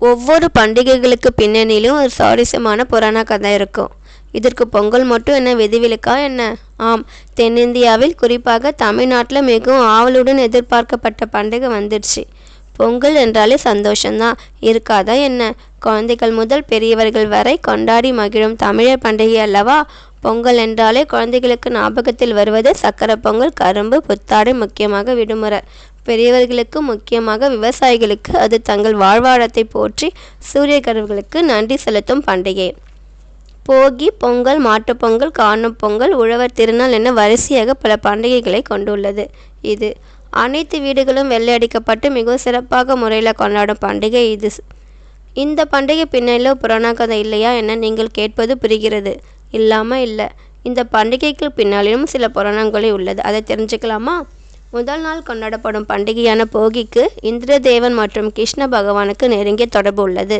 ஒவ்வொரு பண்டிகைகளுக்கு பின்னணியிலும் ஒரு சுவாரஸ்யமான புராண கதை இருக்கும். இதற்கு பொங்கல் மட்டும் என்ன விதிவிலக்கா என்ன? ஆம் தென்னிந்தியாவில் குறிப்பாக தமிழ்நாட்டில் மிகவும் ஆவலுடன் எதிர்பார்க்கப்பட்ட பண்டிகை வந்துடுச்சு. பொங்கல் என்றாலே சந்தோஷம்தான். இருக்காதா என்ன? குழந்தைகள் முதல் பெரியவர்கள் வரை கொண்டாடி மகிழும் தமிழர் பண்டிகை அல்லவா? பொங்கல் என்றாலே குழந்தைகளுக்கு ஞாபகத்தில் வருவது சக்கரை பொங்கல் கரும்பு புத்தாடை முக்கியமாக விடுமுறை. பெரியவர்களுக்கு முக்கியமாக விவசாயிகளுக்கு அது தங்கள் வாழ்வாழத்தை போற்றி சூரிய கடவுளுக்கு நன்றி செலுத்தும் பண்டிகை. போகி பொங்கல் மாட்டுப்பொங்கல் காணும் பொங்கல் உழவர் திருநாள் என வரிசையாக பல பண்டிகைகளை கொண்டுள்ளது இது. அனைத்து வீடுகளும் வெள்ளையடிக்கப்பட்டு மிகவும் சிறப்பாக முறையில் கொண்டாடும் பண்டிகை இது. இந்த பண்டிகை பின்னணியில் புராண கதை இல்லையா என நீங்கள் கேட்பது புரிகிறது. இல்லாமல் இல்லை. இந்த பண்டிகைக்கு பின்னாலும் சில புராணங்களே உள்ளது. அதை தெரிஞ்சுக்கலாமா? முதல் நாள் கொண்டாடப்படும் பண்டிகையான போகிக்கு இந்திரதேவன் மற்றும் கிருஷ்ண பகவானுக்கு நெருங்கிய தொடர்பு உள்ளது.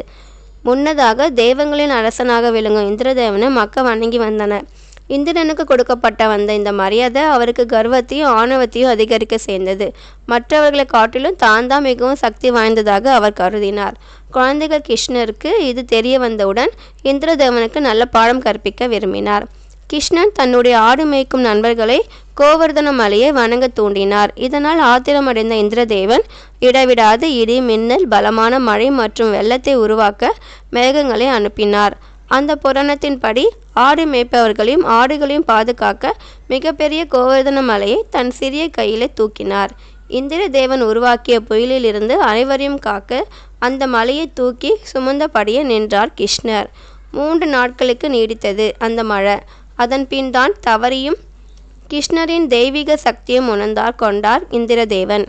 முன்னதாக தெய்வங்களின் அரசனாக விளங்கும் இந்திரதேவனை மக்கள் வணங்கி வந்தனர். இந்திரனுக்கு கொடுக்கப்பட்ட வந்த இந்த மரியாதை அவருக்கு கர்வத்தையும் ஆணவத்தையும் அதிகரிக்க சேர்ந்தது. மற்றவர்களை காட்டிலும் தான் தான் மிகவும் சக்தி வாய்ந்ததாக அவர் கருதினார். குழந்தைகள் கிருஷ்ணருக்கு இது தெரிய வந்தவுடன் இந்திரதேவனுக்கு நல்ல பாடம் கற்பிக்க விரும்பினார். கிருஷ்ணன் தன்னுடைய ஆடு மேய்க்கும் நண்பர்களை கோவர்தன மலையை வணங்க தூண்டினார். இதனால் ஆத்திரமடைந்த இந்திரதேவன் இடவிடாது இடி மின்னல் பலமான மழை மற்றும் வெள்ளத்தை உருவாக்க மேகங்களை அனுப்பினார். அந்த புராணத்தின்படி ஆடு மேய்ப்பவர்களையும் ஆடுகளையும் பாதுகாக்க மிகப்பெரிய கோவர்தன மலையை தன் சிறிய கையிலே தூக்கினார். இந்திர தேவன் உருவாக்கிய புயலிலிருந்து அனைவரையும் காக்க அந்த மலையை தூக்கி சுமந்தபடியே நின்றார் கிருஷ்ணர். மூன்று நாட்களுக்கு நீடித்தது அந்த மழை. அதன் பின் தான் தவறியும் கிருஷ்ணரின் தெய்வீக சக்தியும் உணர்ந்தார் கொண்டார் இந்திரதேவன்.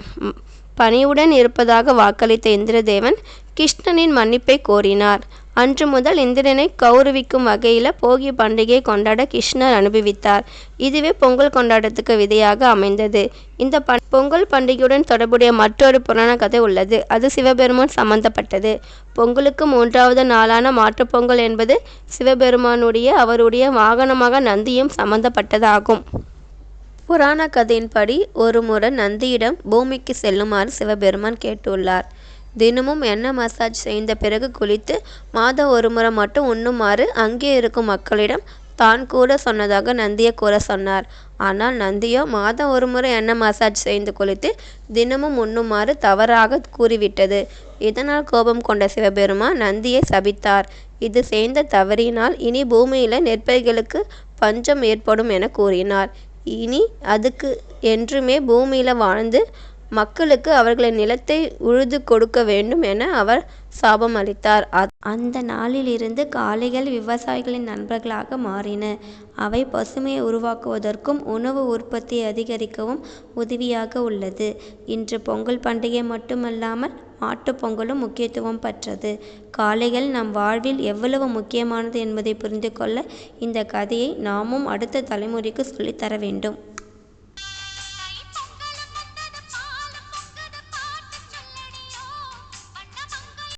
பணியுடன் இருப்பதாக வாக்களித்த இந்திரதேவன் கிருஷ்ணனின் மன்னிப்பை கோரினார். அன்று முதல் இந்திரனை கௌரவிக்கும் வகையில் போகி பண்டிகையை கொண்டாட கிருஷ்ணர் அனுபவித்தார். இதுவே பொங்கல் கொண்டாட்டத்துக்கு விதையாக அமைந்தது. இந்த பண் பொங்கல் பண்டிகையுடன் தொடர்புடைய மற்றொரு புராண கதை உள்ளது. அது சிவபெருமான் சம்பந்தப்பட்டது. பொங்கலுக்கு மூன்றாவது நாளான மாட்டுப்பொங்கல் என்பது சிவபெருமானுடைய அவருடைய வாகனமாக நந்தியும் சம்பந்தப்பட்டதாகும். புராண கதையின்படி ஒரு முறை நந்தியிடம் பூமிக்கு செல்லுமாறு சிவபெருமான் கேட்டுள்ளார். தினமும் எண்ணெய் மசாஜ் செய்த பிறகு குளித்து மாதம் ஒரு முறை மட்டும் உண்ணுமாறு அங்கே இருக்கும் மக்களிடம் தான் கூட சொன்னதாக நந்தியை கூற சொன்னார். ஆனால் நந்தியோ மாதம் ஒரு முறை எண்ணெய் மசாஜ் செய்து குளித்து தினமும் உண்ணுமாறு தவறாக கூறிவிட்டது. இதனால் கோபம் கொண்ட சிவபெருமான் நந்தியை சபித்தார். இது செய்த தவறினால் இனி பூமியில நெற்பயிர்களுக்கு பஞ்சம் ஏற்படும் என கூறினார். இனி அதுக்கு என்றுமே பூமியில வாழ்ந்து மக்களுக்கு அவர்களின் நிலத்தை உழுது கொடுக்க வேண்டும் என அவர் சாபம் அளித்தார். அந்த நாளிலிருந்து காளைகள் விவசாயிகளின் நண்பர்களாக மாறின. அவை பசுமையை உருவாக்குவதற்கும் உணவு உற்பத்தியை அதிகரிக்கவும் உதவியாக உள்ளது. இன்று பொங்கல் பண்டிகை மட்டுமல்லாமல் மாட்டுப் பொங்கலும் முக்கியத்துவம் பெற்றது. காளைகள் நம் வாழ்வில் எவ்வளவு முக்கியமானது என்பதை புரிந்து கொள்ள இந்த கதையை நாமும் அடுத்த தலைமுறைக்கு சொல்லித்தர வேண்டும்.